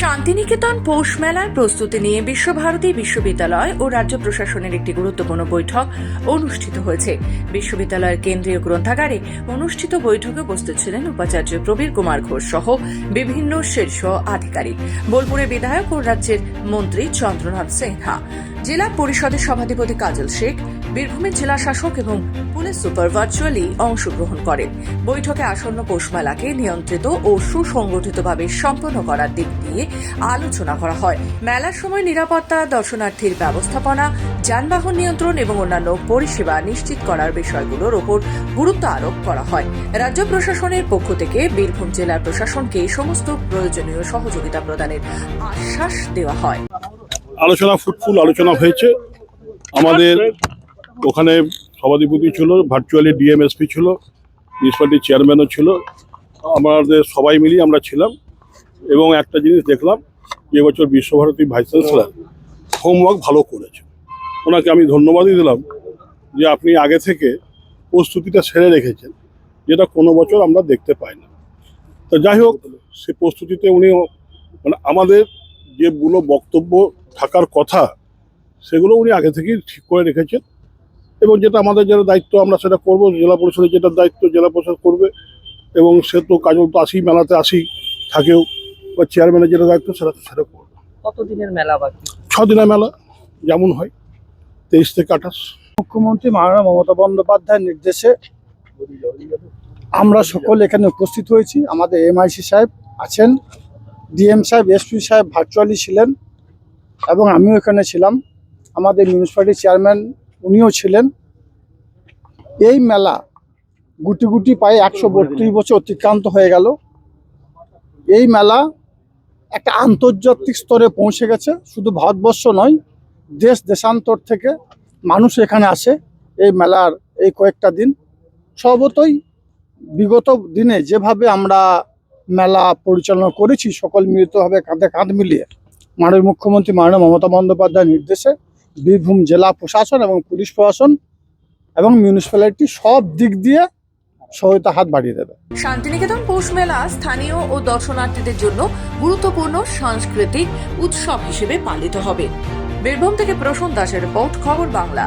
শান্তিনিকেতন পৌষ মেলার প্রস্তুতি নিয়ে বিশ্বভারতী বিশ্ববিদ্যালয় ও রাজ্য প্রশাসনের একটি গুরুত্বপূর্ণ বৈঠক অনুষ্ঠিত হয়েছে। বিশ্ববিদ্যালয়ের কেন্দ্রীয় গ্রন্থাগারে অনুষ্ঠিত বৈঠকে উপস্থিত ছিলেন উপাচার্য প্রবীর কুমার ঘোষ সহ বিভিন্ন শীর্ষ আধিকারিক। বোলপুরের বিধায়ক ও রাজ্যের মন্ত্রী চন্দ্রনাথ সিনহা, জেলা পরিষদের সভাধিপতি কাজল শেখ, বীরভূমের জেলা শাসক এবং পুলিশ সুপার ভার্চুয়ালি অংশগ্রহণ করেন। বৈঠকে আসন্ন পৌষ মেলাকে নিয়ন্ত্রিত ও সুসংগঠিতভাবে সম্পন্ন করার দিক দিয়ে আলোচনা করা হয়। মেলার সময় নিরাপত্তা, দর্শনার্থীর ব্যবস্থাপনা, যানবাহন নিয়ন্ত্রণ এবং অন্যান্য পরিষেবা নিশ্চিত করার বিষয়গুলোর ওপর গুরুত্ব আরোপ করা হয়। রাজ্য প্রশাসনের পক্ষ থেকে বীরভূম জেলার প্রশাসনকে সমস্ত প্রয়োজনীয় সহযোগিতা প্রদানের আশ্বাস দেওয়া হয়। আলোচনা ফুটফুল আলোচনা হয়েছে। আমাদের ওখানে সভাধিপতি ছিল ভার্চুয়ালি ডিএমএসপি ছিল মিউনিসিপালিটির চেয়ারম্যানও ছিল। আমাদের সবাই মিলিয়ে আমরা ছিলাম। এবং একটা জিনিস দেখলাম, যে বছর বিশ্বভারতী ভাইস চ্যান্সেলার হোমওয়ার্ক ভালো করেছে। ওনাকে আমি ধন্যবাদই দিলাম যে আপনি আগে থেকে প্রস্তুতিটা সেরে রেখেছেন, যেটা কোনো বছর আমরা দেখতে পাই না। তো যাই হোক, সে প্রস্তুতিতে উনি মানে আমাদের যেগুলো বক্তব্য থাকার কথা, সেগুলো উনি আগে থেকেই ঠিক করে রেখেছেন এবং যেটা আমাদের যেটা দায়িত্ব, আমরা সেটা করব। জেলা পরিষদের যেটা দায়িত্ব, জেলা পরিষদ করবে এবং সে তো কাজল তো আসি, মেলাতে আসি, থাকেও। বা চেয়ারম্যানের যেটা দায়িত্ব সেটা সেটা করবে। কতদিনের মেলা বাকি? ছ দিনের মেলা যেমন হয় তেইশ থেকে আঠাশ। মুখ্যমন্ত্রী মাননীয় মমতা বন্দ্যোপাধ্যায়ের নির্দেশে আমরা সকল এখানে উপস্থিত হয়েছি। আমাদের এমআইসি সাহেব আছেন ডিএম সাহেব এসপি সাহেব ভার্চুয়ালি ছিলেন এবং আমিও এখানে ছিলাম। আমাদের মিউনিসিপ্যালিটি চেয়ারম্যান উনিও ছিলেন। এই মেলা গুটি গুটি পায়ে একশো বত্রিশ বছর অতিক্রান্ত হয়ে গেল। এই মেলা একটা আন্তর্জাতিক স্তরে পৌঁছে গেছে, শুধু ভারতবর্ষ নয়, দেশ দেশান্তর থেকে মানুষ এখানে আসে এই মেলার এই কয়েকটা দিন। সর্বতই বিগত দিনে যেভাবে আমরা মেলা পরিচালনা করেছি, সকল মিলিতভাবে কাঁধে কাঁধ মিলিয়ে, মাননীয় মুখ্যমন্ত্রী মাননীয় মমতা বন্দ্যোপাধ্যায়ের নির্দেশে বীরভূম জেলা প্রশাসন এবং পুলিশ প্রশাসন এবং মিউনিসিপ্যালিটি সব দিক দিয়ে সহায়তা হাত বাড়িয়ে দেবে। শান্তিনিকেতন পৌষ মেলা স্থানীয় ও দর্শনার্থীদের জন্য গুরুত্বপূর্ণ সাংস্কৃতিক উৎসব হিসেবে পালিত হবে। বীরভূম থেকে প্রসন্ন দাসের রিপোর্ট, খবর বাংলা।